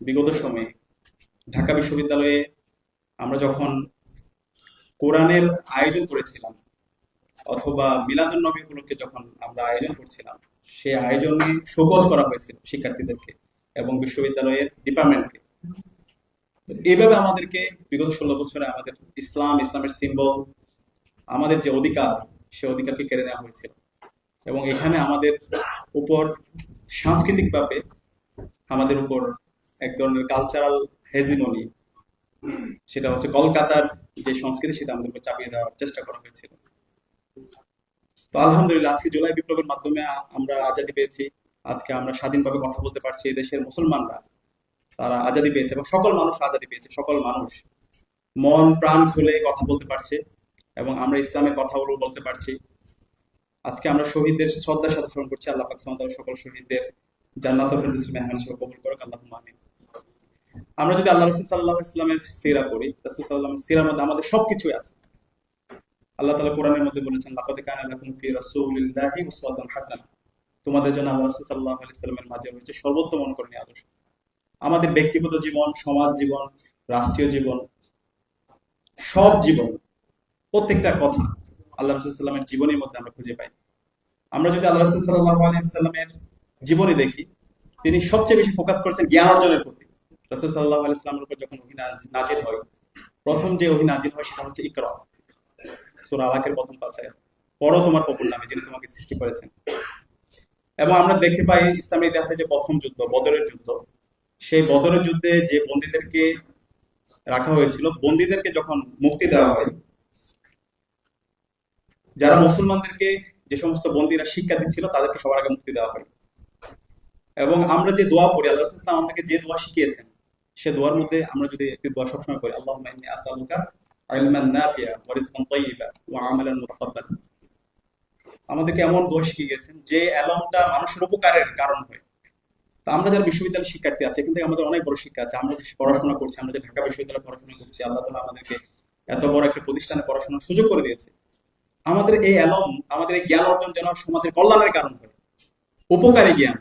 বিগত সময়ে ঢাকা বিশ্ববিদ্যালয়ে আমরা যখন কোরআনের আয়োজন করেছিলাম অথবা মিলাদুন নবী উপলক্ষে যখন আমরা আয়োজন করছিলাম, সেই আয়োজনে শোকজ করা হয়েছিল শিক্ষার্থীদেরকে এবং বিশ্ববিদ্যালয়ের ডিপার্টমেন্টকে। এইভাবে আমাদেরকে বিগত ষোলো বছরে আমাদের ইসলাম, ইসলামের সিম্বল, আমাদের যে অধিকার, সে অধিকারকে কেড়ে নেওয়া হয়েছিল। এবং এখানে আমাদের উপর সাংস্কৃতিকভাবে আমাদের উপর এক ধরনের কালচারাল হেজিমনি সেটা হচ্ছে কলকাতার যে সংস্কৃতি, সেটা আমাদের উপর চাপিয়ে দেওয়ার চেষ্টা করা হয়েছিল। তো আলহামদুলিল্লাহ, আজকে জুলাই বিপ্লবের মাধ্যমে আমরা আজাদি পেয়েছি। আজকে আমরা স্বাধীনভাবে কথা বলতে পারছি দেশের মুসলমানরা। তারা আজাদি পেয়েছে এবং সকল মানুষ আজাদি পেয়েছে, সকল মানুষ। মন, প্রাণ খুলে কথা বলতে পারছে এবং আমরা ইসলামের কথাগুলো বলতে পারছি। আজকে আমরা শহীদদের শ্রদ্ধার সাথে স্মরণ করছি। আল্লাহ পাক সকল শহীদদের জান্নাত মেহমান হিসেবে কবুল করুক। আল্লাহুম্মা আমিন। আমরা যদি আল্লাহ রাসূল আলাইহি ইসলামের সিরা পড়ি, রাসূল আলাইহি সিরার মধ্যে আমাদের সবকিছুই আছে। আল্লাহ তাআলা কোরআনের মধ্যে বলেছেন ফি উসওয়াতুন হাসানা। তোমাদের জন্য আল্লাহ রাসূল সাল্লাল্লাহু মাঝে রয়েছে সর্বোত্তম অনুকরণীয় আদর্শ। আমাদের ব্যক্তিগত জীবন, সমাজ জীবন, রাষ্ট্রীয় জীবন, সব জীবন, প্রত্যেকটা কথা আল্লাহ সাল্লামের জীবনের মধ্যে আমরা খুঁজে পাই। আমরা যদি আল্লাহ রসুল সাল্লাহ আলাইসাল্লামের জীবনী দেখি, তিনি সবচেয়ে বেশি ফোকাস করেছেন জ্ঞান অর্জনের প্রতি। রসুল সাল্লাহ আলাইসাল্লামের উপর যখন অহি নাজির হয়, প্রথম যে অহি নাজির হয় সেটা হচ্ছে ইকরা। সুরা আলাকের প্রথম পাচায় পড়ো তোমার কপুর নামে যিনি তোমাকে সৃষ্টি করেছেন। এবং আমরা দেখতে পাই ইসলামের ইতিহাসে যে প্রথম যুদ্ধ, বদরের যুদ্ধ, সেই বদরের যুদ্ধে যে বন্দীদেরকে রাখা হয়েছিল, বন্দীদেরকে যখন মুক্তি দেওয়া হয়, যারা মুসলমানদেরকে যে সমস্ত বন্দীরা শিক্ষা দিচ্ছিল, তাদেরকে সবার আগে মুক্তি দেওয়া হয়। এবং আমরা যে দোয়া পড়ি, আল্লাহ ইসলাম আমাদেরকে যে দোয়া শিখিয়েছেন সে দোয়ার মধ্যে আমরা যদি একটি দোয়া সবসময় করি আল্লাহুম্মা ইন্নী আসআলুকা ইলমান নাফিয়া ওয়া রিজকান তাইয়্যিবা ওয়া আমালান মুতাকাব্বালা। আমাদেরকে এমন দোয়া শিখিয়ে গেছেন যে এলমটা মানুষের উপকারের কারণ হয়। তা আমরা যারা বিশ্ববিদ্যালয়ের শিক্ষার্থী আছে, এখান থেকে আমাদের অনেক বড় শিক্ষা আছে। আমরা যে পড়াশোনা করছি, আমরা যে ঢাকা বিশ্ববিদ্যালয়ে পড়াশোনা করছি, আল্লাহ তালা আমাদেরকে এত বড় একটা প্রতিষ্ঠানে পড়াশোনার সুযোগ করে দিয়েছে। আমাদের এই অ্যালম আমাদের এই জ্ঞান অর্জন যেন সমাজের কল্যাণের কারণ হয়। উপকারী জ্ঞান।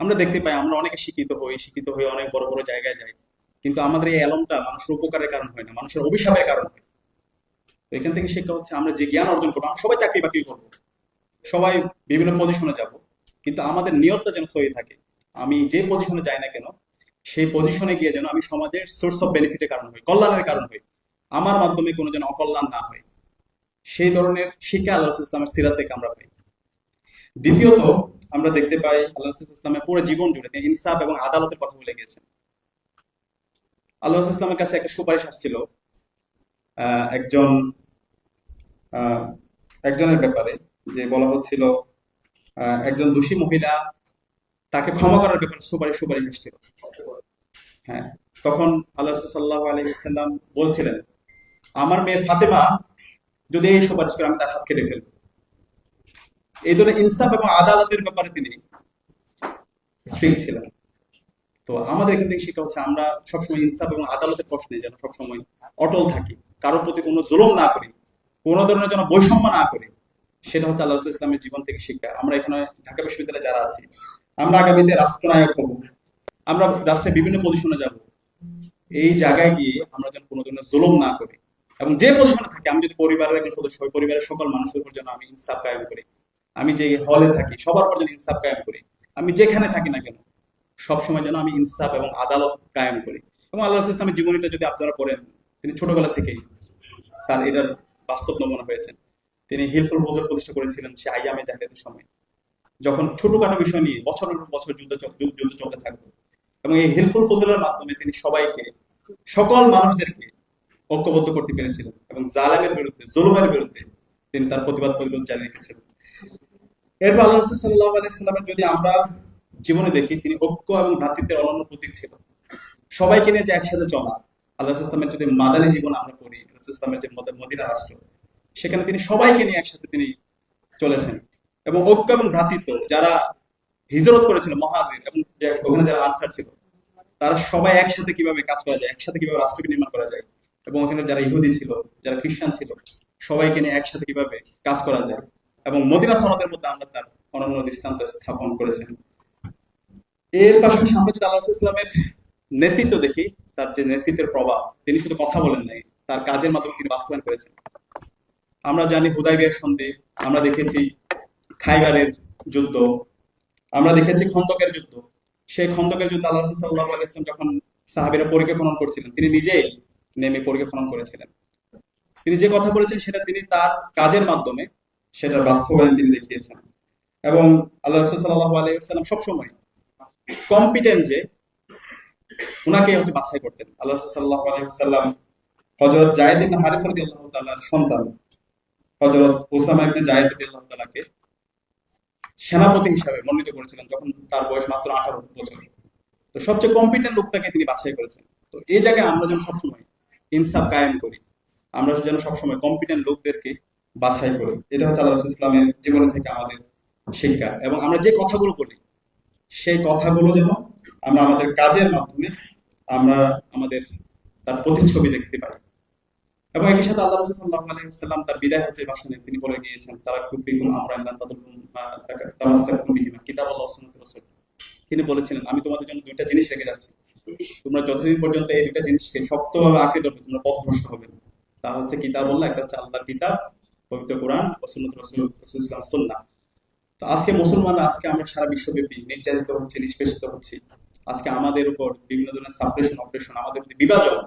আমরা দেখতে পাই, আমরা অনেকে শিক্ষিত হই, শিক্ষিত হয়ে অনেক বড় বড় জায়গায় যাই। কিন্তু আমাদের এই অ্যালমটা মানুষের উপকারের কারণ হয় না, মানুষের অভিশাপের কারণ হয়। তো এখান থেকে শিক্ষা হচ্ছে, আমরা যে জ্ঞান অর্জন করব, আমরা সবাই চাকরি বাকরি করব, সবাই বিভিন্ন পজিশনে যাব, কিন্তু আমাদের নিয়তটা যেন সহি থাকে। আমি যে পজিশনে যাই না কেন, সেই পজিশনে গিয়ে যেন আমি সমাজের সোর্স অফ বেনিফিটের কারণ হই, কল্যাণের কারণ হই, আমার মাধ্যমে কোনো যেন অকল্যাণ না হয়। সেই ধরনের শিক্ষা আল্লাহ ইসলামের সিরাত থেকে আমরা পাই। দ্বিতীয়ত, আমরা দেখতে পাই আল্লাহ ইসলামের পুরো জীবন জুড়ে ইনসাফ এবং আদালতের কথা বলে গিয়েছেন। আল্লাহ ইসলামের কাছে একটা সুপারিশ আসছিল একজন একজনের ব্যাপারে, যে বলা হচ্ছিল একজন দোষী মহিলা তাকে ক্ষমা করার ব্যাপারে সুপারিশ সুপারিশ আসছিল। হ্যাঁ তখন আল্লাহ সাল্লাহ আলহিসাল্লাম বলছিলেন, আমার মেয়ে ফাতেমা, যদি এই সুপারিশ করে আমি তার হাত কেটে ফেলব এই ধরনের ইনসাফ এবং আদালতের ব্যাপারে তিনি স্ট্রিক্ট ছিলেন। তো আমাদের এখান থেকে শিক্ষা হচ্ছে আমরা সবসময় ইনসাফ এবং আদালতের প্রশ্নে যেন সবসময় অটল থাকি, কারোর প্রতি কোনো জুলুম না করি, কোনো ধরনের যেন বৈষম্য না করি, সেটা হচ্ছে আল্লাহ ইসলামের জীবন থেকে শিক্ষা। আমরা এখানে ঢাকা বিশ্ববিদ্যালয়ে যারা আছি, আমরা আগামীতে রাষ্ট্রনায়ক হব, আমরা রাষ্ট্রের বিভিন্ন পজিশনে যাব। এই জায়গায় গিয়ে আমরা যেন কোনো ধরনের জুলুম না করি। এবং যে পজিশনে থাকি, আমি যদি পরিবারের একজন সদস্য হই, পরিবারের সকল মানুষের উপর যেন আমি ইনসাফ কায়েম করি, আমি যে হলে থাকি, সবার উপর যেন ইনসাফ কায়েম করি, আমি যেখানে থাকি না কেন সবসময় যেন আমি ইনসাফ এবং আদালত কায়েম করি। এবং আল্লাহ রসুল ইসলামের জীবনীটা যদি আপনারা পড়েন, তিনি ছোটবেলা থেকেই তার এটার বাস্তব নমুনা হয়েছেন তিনি হিলফুল ফৌজের প্রতিষ্ঠা করেছিলেন সে আইয়ামে জাহিদের সময়। যখন ছোটখাটো বিষয় নিয়ে বছরের বছর যুদ্ধ যুদ্ধ চলতে থাকতো, এবং এই হেল্পফুল ফজলের মাধ্যমে তিনি সবাইকে, সকল মানুষদেরকে ঐক্যবদ্ধ করতে পেরেছিলেন এবং জালেমের বিরুদ্ধে, জুলুমের বিরুদ্ধে তিনি তার প্রতিবাদ প্রতিরোধ জারি রেখেছিলেন। এরপর আল্লাহ সাল্লাহ আলাইসাল্লামের যদি আমরা জীবনে দেখি তিনি ঐক্য এবং ভ্রাতৃত্বের অনন্য প্রতীক ছিল। সবাইকে নিয়ে যে একসাথে চলা, আল্লাহ ইসলামের যদি মাদানী জীবন আমরা রসুল ইসলামের যে মদিনা রাষ্ট্র, সেখানে তিনি সবাইকে নিয়ে একসাথে তিনি চলেছেন। এবং ঐক্য এবং ভ্রাতৃত্ব যারা হিজরত করেছিল, মহাজির এবং ওখানে যারা আনসার ছিল, তারা সবাই একসাথে কীভাবে কাজ করা যায়, একসাথে কীভাবে রাষ্ট্রকে নির্মাণ করা যায়, এবং ওখানে যারা ইহুদি ছিল, যারা খ্রিস্টান ছিল, সবাইকে নিয়ে একসাথে কীভাবে কাজ করা যায়, এবং মদিনা সনদের মধ্যে আমরা তার অনন্য দৃষ্টান্ত স্থাপন করেছেন। এর পাশাপাশি আমরা যদি আল্লাহ ইসলামের নেতৃত্ব দেখি, তার যে নেতৃত্বের প্রভাব, তিনি শুধু কথা বলেন নাই, তার কাজের মাধ্যমে তিনি বাস্তবায়ন করেছেন। আমরা জানি হুদাইবিয়ার সন্ধি, আমরা দেখেছি খাইবারের যুদ্ধ, আমরা দেখেছি খন্দকের যুদ্ধ। সেই খন্দকের যুদ্ধ আল্লাহ সাল্লাহ আলাইসলাম যখন সাহাবিরা পরীক্ষা খনন করছিলেন, তিনি নিজেই নেমে পরীক্ষা খনন করেছিলেন। তিনি যে কথা বলেছেন, সেটা তিনি তার কাজের মাধ্যমে, সেটার বাস্তবায়ন তিনি দেখিয়েছেন। এবং আল্লাহ সাল্লাহ আলাইসাল্লাম সবসময় কম্পিটেন্ট যে ওনাকে হচ্ছে বাছাই করতেন। আল্লাহ সাল্লাহ আলাইসাল্লাম হজরত জায়েদ ইবনে হারিস রাদিয়াল্লাহু তাআলার সন্তান। হযরত ওসামা ইবনে জায়েদ রাদিয়াল্লাহু তাআলাকে সেনাপতি হিসাবে মনোনীত করেছিলেন যখন তার বয়স মাত্র আঠারো বছর। তো সবচেয়ে কম্পিটেন্ট লোকটাকে তিনি বাছাই করেছেন। তো এই জায়গায় আমরা যেন সবসময় ইনসাফ কায়েম করি, আমরা যেন সবসময় কম্পিটেন্ট লোকদেরকে বাছাই করি। এটা হচ্ছে আল্লাহ ইসলামের জীবন থেকে আমাদের শিক্ষা। এবং আমরা যে কথাগুলো বলি সেই কথাগুলো যেন আমরা আমাদের কাজের মাধ্যমে আমরা আমাদের তার প্রতিচ্ছবি দেখতে পাই। এবং একই সাথে আল্লাহ রসুল সাল্লাহ আলাইসাল্লাম তার বিদায় হচ্ছে ভাষণে। তিনি বলে গিয়েছেন, তারা খুব কুফিকুম আমরা কিতাব আল্লাহ রাসূল। তিনি বলেছিলেন, আমি তোমাদের জন্য দুইটা জিনিস রেখে যাচ্ছি। তোমরা যতদিন পর্যন্ত এই দুইটা জিনিসকে শক্তভাবে আঁকড়ে ধরবে, তোমরা পথভ্রষ্ট হবে। তা হচ্ছে কিতাব আল্লাহ একটা হচ্ছে আল্লাহর কিতাব, পবিত্র কোরআন ও সুন্নাত রাসূল রাসূল ইসলাম সুন্নাহ। তো আজকে মুসলমানরা, আজকে আমরা সারা বিশ্বব্যাপী নির্যাতিত হচ্ছে, নিষ্পেষিত হচ্ছি। আজকে আমাদের উপর বিভিন্ন ধরনের সাপ্রেশন অপারেশন আমাদের বিভাজন,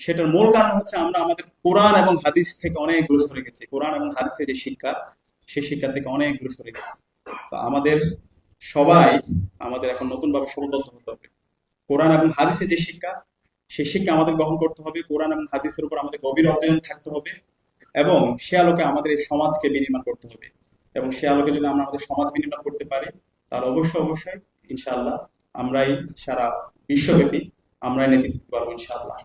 সেটার মূল কারণ হচ্ছে আমরা আমাদের কোরআন এবং হাদিস থেকে অনেক দূরে সরে গেছি। কোরআন এবং হাদিসের যে শিক্ষা, সেই শিক্ষা থেকে অনেক দূরে সরে গেছি। তো আমাদের সবাই আমাদের এখন নতুন ভাবে সমবদ্ধ হতে হবে। কোরআন এবং হাদিসের যে শিক্ষা, সেই শিক্ষা আমাদের গ্রহণ করতে হবে। কোরআন এবং হাদিসের উপর আমাদের গভীর অধ্যয়ন থাকতে হবে এবং সে আলোকে আমাদের সমাজকে বিনির্মাণ করতে হবে। এবং সে আলোকে যদি আমরা আমাদের সমাজ বিনিময় করতে পারি, তাহলে অবশ্যই অবশ্যই ইনশাল্লাহ আমরাই সারা বিশ্বব্যাপী আমরাই নেতৃত্ব পারব, ইনশাআল্লাহ।